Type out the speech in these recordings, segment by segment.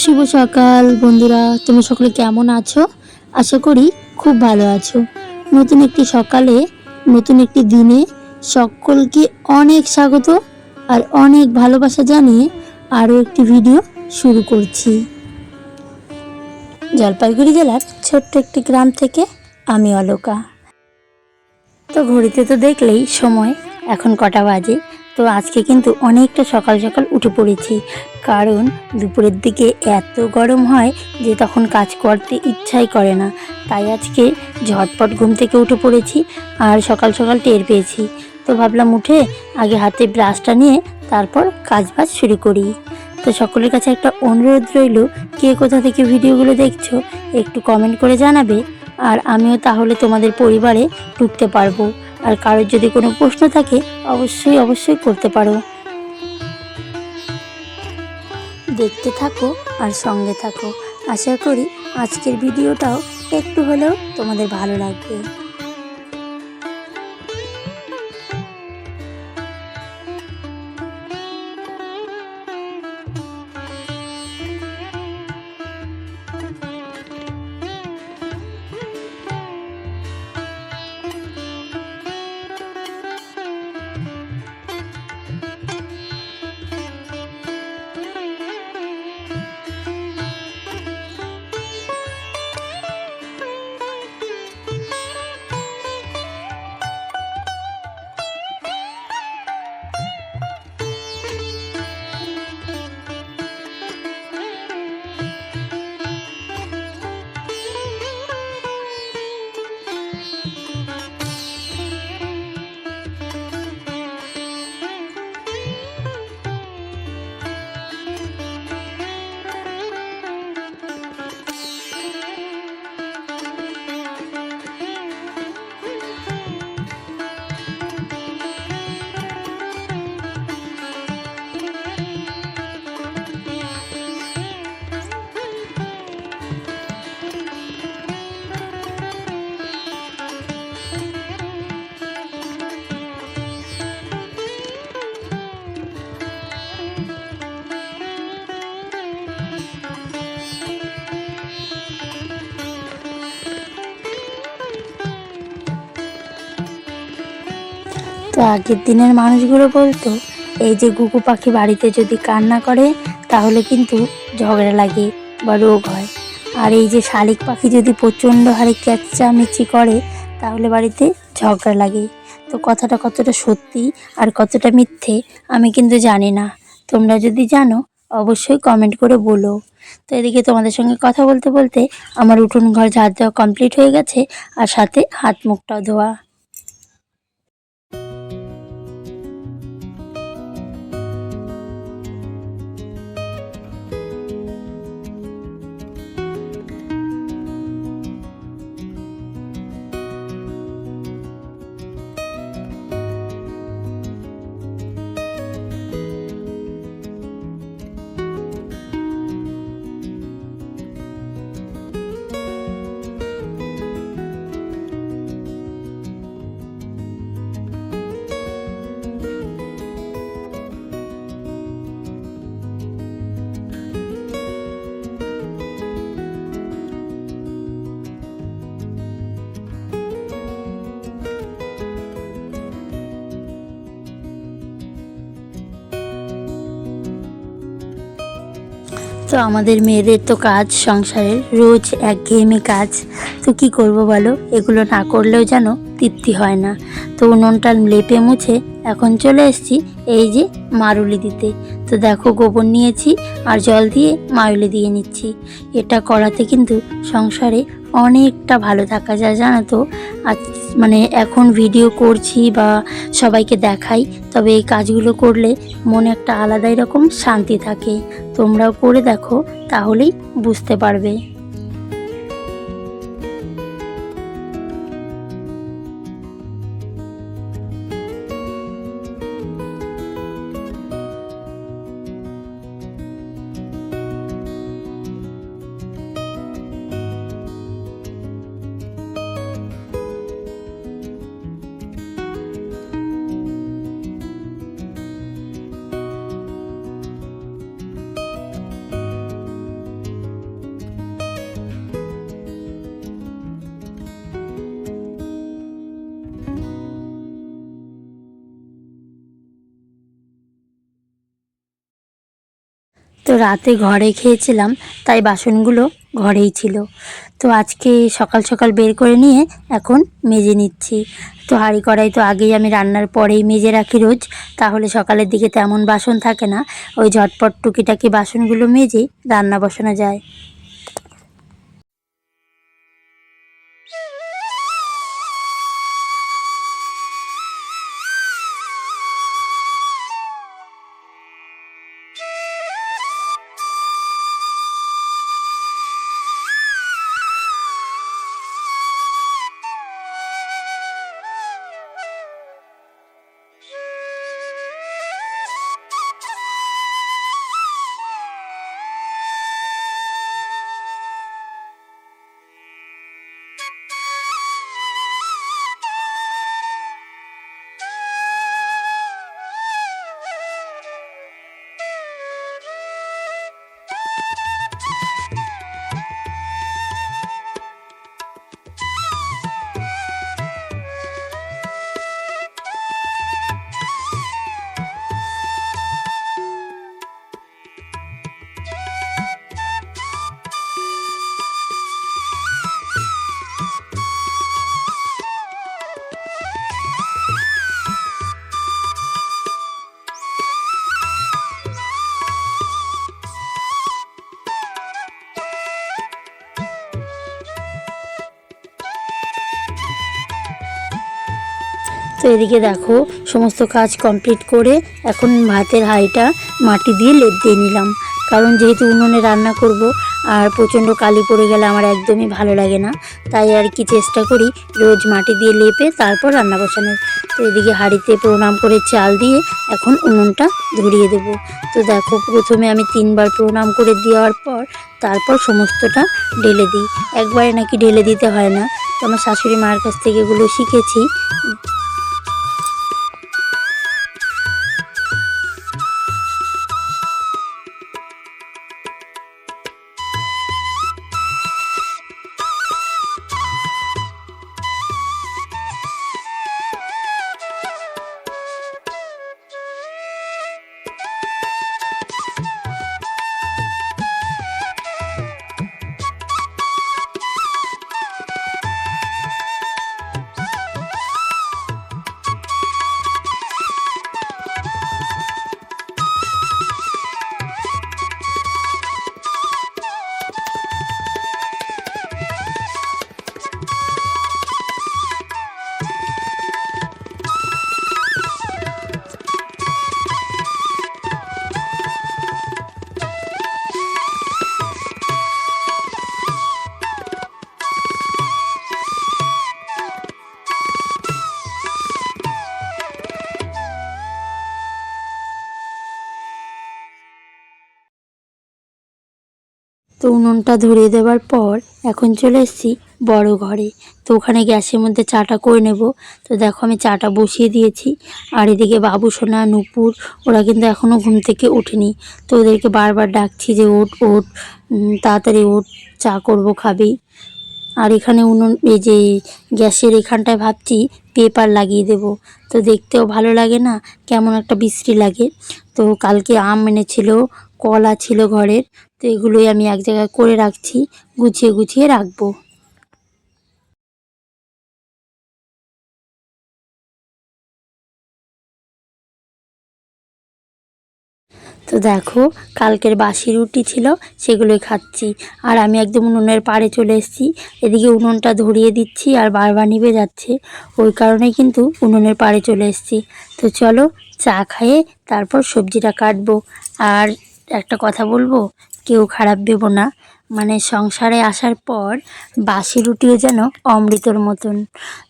শুভ সকাল বন্ধুরা তুমি সকলে কেমন আছো? আশা করি খুব ভালো আছো। নতুন একটি সকালে, নতুন একটি দিনে সকলকে অনেক স্বাগত আর অনেক ভালোবাসা জানিয়ে আরও একটি ভিডিও শুরু করছি। জলপাইগুড়ি জেলার ছোট্ট একটি গ্রাম থেকে আমি অলোকা। তো ঘড়িতে তো দেখলেই সময়, এখন কটা বাজে। তো আজকে কিন্তু অনেকটা সকাল সকাল উঠে পড়েছি। কারণ দুপুরের দিকে এত গরম হয় যে তখন কাজ করতে ইচ্ছাই করে না। তাই আজকে ঝটপট ঘুম থেকে উঠে পড়েছি আর সকাল সকাল টের পেয়েছি। তো ভাবলাম উঠে আগে হাতে ব্রাশটা নিয়ে তারপর কাজ বাজ শুরু করি। তো সকলের কাছে একটা অনুরোধ রইল, কে কোথা থেকে ভিডিওগুলো দেখছ একটু কমেন্ট করে জানাবে। আর আমিও তাহলে তোমাদের পরিবারে ঢুকতে পারব। আর কারোর যদি কোনো প্রশ্ন থাকে, অবশ্যই অবশ্যই করতে পারো। দেখতে থাকো আর সঙ্গে থাকো। আশা করি আজকের ভিডিওটাও একটু হলেও তোমাদের ভালো লাগবে। তো আগের দিনের মানুষগুলো বলতো, এই যে গুগু পাখি বাড়িতে যদি কান্না করে, তাহলে কিন্তু ঝগড়া লাগে বা রোগ হয়। আর এই যে শালিক পাখি যদি প্রচণ্ড হারে ক্যাচামেচি করে, তাহলে বাড়িতে ঝগড়া লাগে। তো কথাটা কতটা সত্যি আর কতটা মিথ্যে, আমি কিন্তু জানি না। তোমরা যদি জানো, অবশ্যই কমেন্ট করে বলো। তো এদিকে তোমাদের সঙ্গে কথা বলতে বলতে আমার উঠোন ঘর ঝাড় দেওয়া কমপ্লিট হয়ে গেছে, আর সাথে হাত মুখটাও ধোয়া। তো আমাদের মেয়েদের তো কাজ, সংসারের রোজ একঘেয়েমি কাজ। তো কি করব বলো? এগুলো না করলেও যেন তৃপ্তি হয় না। তো উনুনটা লেপে মুছে এখন চলে এসেছি এই যে মারুলি দিতে। তো দেখো গোবর নিয়েছি আর জল দিয়ে মারুলি দিয়ে নিচ্ছি। এটা করাতে কিন্তু সংসারে অনেকটা ভালো থাকা যায়, জানো তো। মানে এখন ভিডিও করছি বা সবাইকে দেখাই, তবে এই কাজগুলো করলে মনে একটা আলাদাই রকম শান্তি থাকে। তোমরাও করে দেখো তাহলেই বুঝতে পারবে। তো রাতে ঘরে খেয়েছিলাম, তাই বাসনগুলো ঘরেই ছিল। তো আজকে সকাল সকাল বের করে নিয়ে এখন মেজে নিচ্ছি। তো হাঁড়ি কড়াই তো আগেই আমি রান্নার পরেই মেজে রাখি রোজ, তাহলে সকালের দিকে তেমন বাসন থাকে না। ওই ঝটপট টুকিটাকি বাসনগুলো মেজে রান্না বসানো যায়। এদিকে দেখো, সমস্ত কাজ কমপ্লিট করে এখন ভাতের হাঁড়িটা মাটি দিয়ে লেপ দিয়ে নিলাম। কারণ যেহেতু উনুনে রান্না করব, আর প্রচণ্ড কালি পড়ে গেলে আমার একদমই ভালো লাগে না, তাই আর কি চেষ্টা করি রোজ মাটি দিয়ে লেপে তারপর রান্না বসানোর। তো এদিকে হাঁড়িতে প্রণাম করে চাল দিয়ে এখন উনুনটা ধরিয়ে দেব। তো দেখো, প্রথমে আমি তিনবার প্রণাম করে দেওয়ার পর তারপর সমস্তটা ঢেলে দিই। একবারে নাকি ঢেলে দিতে হয় না। তো আমার শাশুড়ি মার কাছ থেকে এগুলো শিখেছি। তো উনুনটা ধরিয়ে দেওয়ার পর এখন চলে এসেছি বড় ঘরে। তো ওখানে গ্যাসের মধ্যে চাটা করে নেব। তো দেখো আমি চাটা বসিয়ে দিয়েছি। আর এদিকে বাবু সোনা নুপুর ওরা কিন্তু এখনও ঘুম থেকে ওঠেনি। তো ওদেরকে বারবার ডাকছি যে ওঠ উম, তাড়াতাড়ি ওঠ চা করব খাবি। আর এখানে উনুন এই যে গ্যাসের এখানটায় ভাবছি পেপার লাগিয়ে দেব। তো দেখতেও ভালো লাগে না কেমন একটা বিশ্রী লাগে। তো কালকে আম এনেছিল কলা ছিল ঘরের, তো এগুলোই আমি এক জায়গায় করে রাখছি, গুছিয়ে গুছিয়ে রাখব। তো দেখো, কালকের বাসি রুটি ছিল, সেগুলোই খাচ্ছি। আর আমি একদম উনুনের পাড়ে চলে এসেছি, এদিকে উনুনটা ধরিয়ে দিচ্ছি আর বারবার নিভে যাচ্ছে। ওই কারণে কিন্তু উনুনের পাড়ে চলে এসেছি। তো চলো, চা খাইয়ে তারপর সবজিটা কাটবো। আর একটা কথা বলব? কেউ খারাপ ভেবো না। মানে সংসারে আসার পর বাসি রুটিও যেন অমৃতর মতন।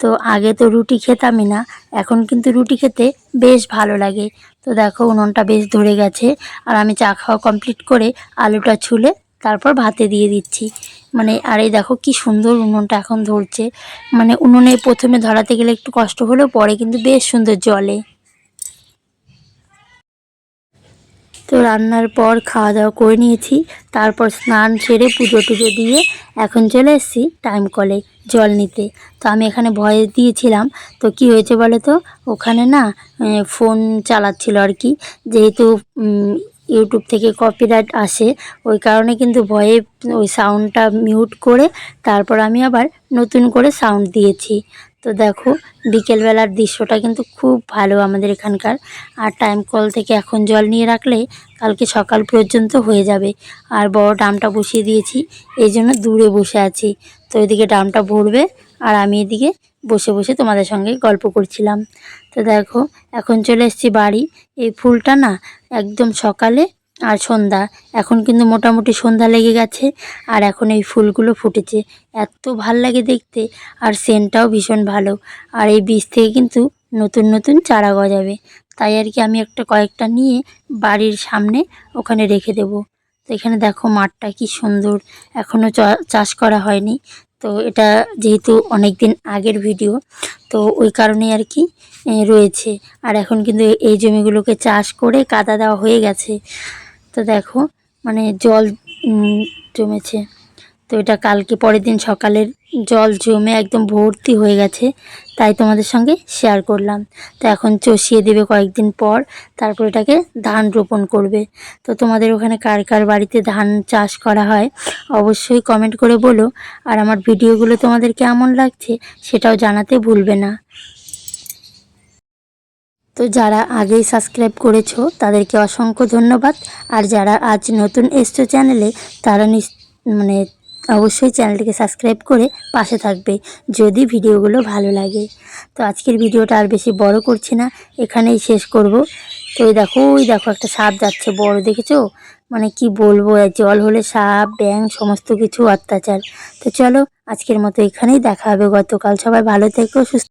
তো আগে তো রুটি খেতামই না, এখন কিন্তু রুটি খেতে বেশ ভালো লাগে। তো দেখো, উনুনটা বেশ ধরে গেছে। আর আমি চা খাওয়া কমপ্লিট করে আলুটা ছুলে তারপর ভাতে দিয়ে দিচ্ছি। মানে আর এই দেখো, কি সুন্দর উনুনটা এখন ধরছে। মানে উনুনে প্রথমে ধরাতে গেলে একটু কষ্ট হলেও পরে কিন্তু বেশ সুন্দর জলে। তো রান্নার পর খাওয়া দাওয়া করে নিয়েছি। তারপর স্নান সেরে পুজো টুজো দিয়ে এখন চলে এসেছি টাইম কলে জল নিতে। তো আমি এখানে ভয়ে দিয়েছিলাম। তো কি হয়েছে বলে তো ওখানে না ফোন চালাচ্ছিল আর কি। যেহেতু ইউটিউব থেকে কপিরাইট আসে, ওই কারণে কিন্তু ভয়ে ওই সাউন্ডটা মিউট করে তারপর আমি আবার নতুন করে সাউন্ড দিয়েছি। তো দেখো, বিকেলবেলার দৃশ্যটা কিন্তু খুব ভালো আমাদের এখানকার। আর টাইম কল থেকে এখন জল নিয়ে রাখলে কালকে সকাল পর্যন্ত হয়ে যাবে। আর বড় ড্রামটা বসিয়ে দিয়েছি, এই জন্য দূরে বসে আছি। তো এদিকে ড্রামটা ভরবে আর আমি এদিকে বসে বসে তোমাদের সঙ্গে গল্প করছিলাম। তো দেখো, এখন চলে এসেছি বাড়ি। এই ফুলটা না একদম সকালে আর সন্ধ্যা, এখন কিন্তু মোটামুটি সন্ধ্যা লেগে গেছে আর এখন এই ফুলগুলো ফুটেছে। এত ভালো লাগে দেখতে আর সেন্টটাও ভীষণ ভালো। আর এই বীজ থেকে কিন্তু নতুন নতুন চারা গজাবে। তাই আর কি আমি একটা কয়েকটা নিয়ে বাড়ির সামনে ওখানে রেখে দেব। তো এখানে দেখো মাঠটা কি সুন্দর। এখনও চাষ করা হয়নি। তো এটা যেহেতু অনেক দিন আগের ভিডিও তো ওই কারণেই আর কি রয়েছে। আর এখন কিন্তু এই জমিগুলোকে চাষ করে কাদা দেওয়া হয়ে গেছে। তো দেখো মানে জল জমেছে। তো এটা কালকে পরের দিন সকালের জল জমে একদম ভর্তি হয়ে গেছে, তাই তোমাদের সঙ্গে শেয়ার করলাম। তো এখন চষিয়ে দেবে কয়েকদিন পর, তারপর এটাকে ধান রোপণ করবে। তো তোমাদের ওখানে কার কার বাড়িতে ধান চাষ করা হয়, অবশ্যই কমেন্ট করে বলো। আর আমার ভিডিওগুলো তোমাদের কেমন লাগছে, সেটাও জানাতে ভুলবে না। তো যারা আগেই সাবস্ক্রাইব করেছ, তাদেরকে অসংখ্য ধন্যবাদ। আর যারা আজ নতুন এসছো চ্যানেলে তারা মানে অবশ্যই চ্যানেলটিকে সাবস্ক্রাইব করে পাশে থাকবে, যদি ভিডিওগুলো ভালো লাগে। তো আজকের ভিডিওটা আর বেশি বড় করছি না, এখানেই শেষ করব। তো ওই দেখো ওই দেখো একটা সাপ যাচ্ছে, বড় দেখেছ? মানে কি বলব জল হলে সাপ ব্যাং সমস্ত কিছু অত্যাচার। তো চলো, আজকের মতো এখানেই দেখা হবে। গতকাল সবাই ভালো থেকো, সুস্থ